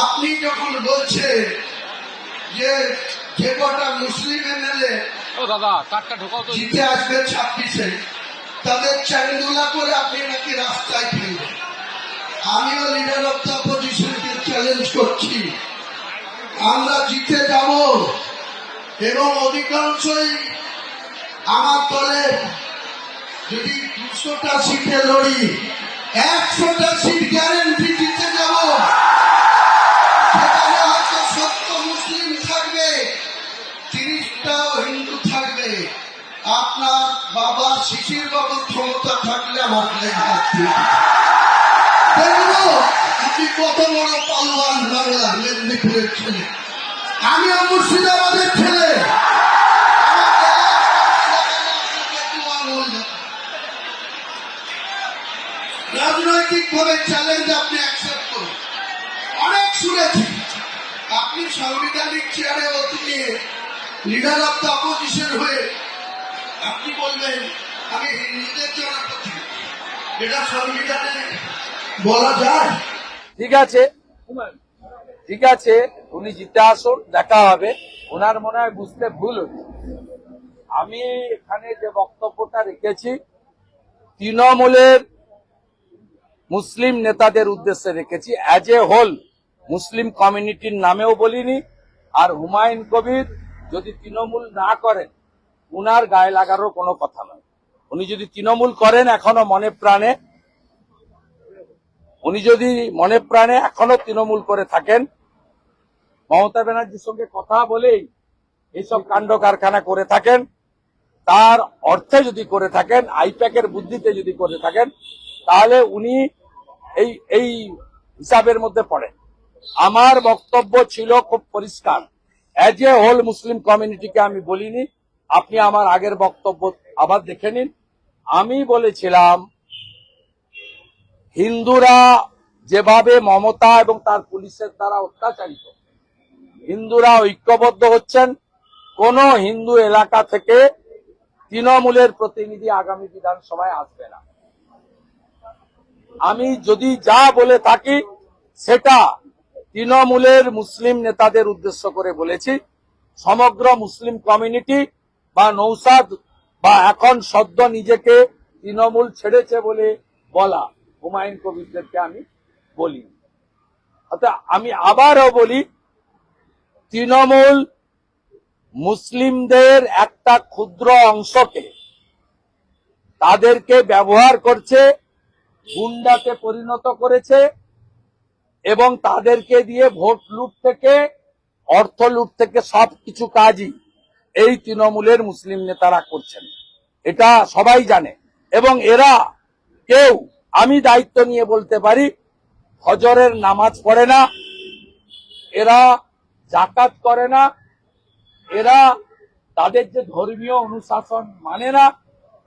আপনি যখন বলছেন যে যে কটা মুসলিম এমএলএ দাদা কাঠটা ঢোকাও তো। জিতে আসবে ছাব্বিশে তাদের চাঙ্গুলা করে আপনি নাকি রাস্তায় ফেলবেন আমিও লিডার অফ দ্য অপোজিশনকে চ্যালেঞ্জ করছি। আমরা জিতে যাব এবং অধিকাংশই আমার দলে যদি দুশোটা সিটে লড়ি একশোটা সিট গ্যারেন্টি আপনার বাবা শিশির বাবুর ক্ষমতা থাকলে। দেখব আপনি কত বড় পালোয়ান ছেলে আমিও মুর্শিদাবাদের ছেলে যাবে। রাজনৈতিকভাবে চ্যালেঞ্জ আপনি অ্যাকসেপ্ট করুন অনেক শুনেছি আপনি সাংবিধানিক চেয়ারে অতি নিয়ে লিডার অফ দ্য অপোজিশন হয়ে আপনি বলবেন, আমি হিন্দুদের জন্য করছি। এটা সংবিধানে বলা যায়। ঠিক আছে। ঠিক আছে, উনি জিতে আসুন, দেখা হবে। ওনার মনে হয় বুঝতে ভুল আমি এখানে যে বক্তব্যটা রেখেছি, তৃণমূলের মুসলিম নেতাদের উদ্দেশ্যে রেখেছি। অ্যাজ এ হোল মুসলিম কমিউনিটির নামেও বলিনি। আর হুমায়ুন কবির যদি তৃণমূল না করেন উনার গায়ে লাগারও কোনো কথা নয়। উনি যদি তৃণমূল করেন এখনও মনে প্রাণে, উনি যদি মনে প্রাণে এখনও তৃণমূল করে থাকেন, মমতা ব্যানার্জির সঙ্গে কথা বলেই এইসব কাণ্ড কারখানা করে থাকেন, তার অর্থে যদি করে থাকেন, আইপ্যাকের বুদ্ধিতে যদি করে থাকেন, তাহলে উনি এই এই হিসাবের মধ্যে পড়েন। আমার বক্তব্য ছিল খুব পরিষ্কার। অ্যাজ এ হোল মুসলিম কমিউনিটিকে আমি বলিনি আপনি আমার আগের বক্তব্য আবার দেখে নিন। আমি বলেছিলাম, হিন্দুরা যেভাবে মমতা এবং তার পুলিশের দ্বারা অত্যাচারিত, হিন্দুরা ঐক্যবদ্ধ হচ্ছেন। কোন হিন্দু এলাকা থেকে তৃণমূলের প্রতিনিধি আগামী বিধানসভায় আসবে না। আমি যদি যা বলে থাকি, সেটা তৃণমূলের মুসলিম নেতাদের উদ্দেশ্য করে বলেছি। সমগ্র মুসলিম কমিউনিটি বা নৌসাদ বা এখন সদ্য নিজেকে তৃণমূল ছেড়েছে বলে বলা হুমায়ুন কবিরদেরকে আমি বলি। অর্থাৎ আমি আবারও বলি, তৃণমূল মুসলিমদের একটা ক্ষুদ্র অংশকে তাদেরকে ব্যবহার করছে গুন্ডাতে পরিণত করেছে এবং তাদেরকে দিয়ে ভোট লুট থেকে, অর্থ লুট থেকে সব কিছু কাজই এই তৃণমূলের মুসলিম নেতারা করছেন। এটা সবাই জানে। এবং এরা কেউ আমি দায়িত্ব নিয়ে বলতে পারি হজরের নামাজ পড়ে না, এরা জাকাত করে না, এরা তাদের যে ধর্মীয় অনুশাসন মানে না,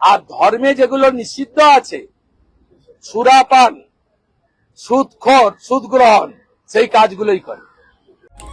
আর ধর্মে যেগুলো নিষিদ্ধ আছে, সুরাপান, সুদখোর সুদ গ্রহণ সেই কাজগুলোই করে।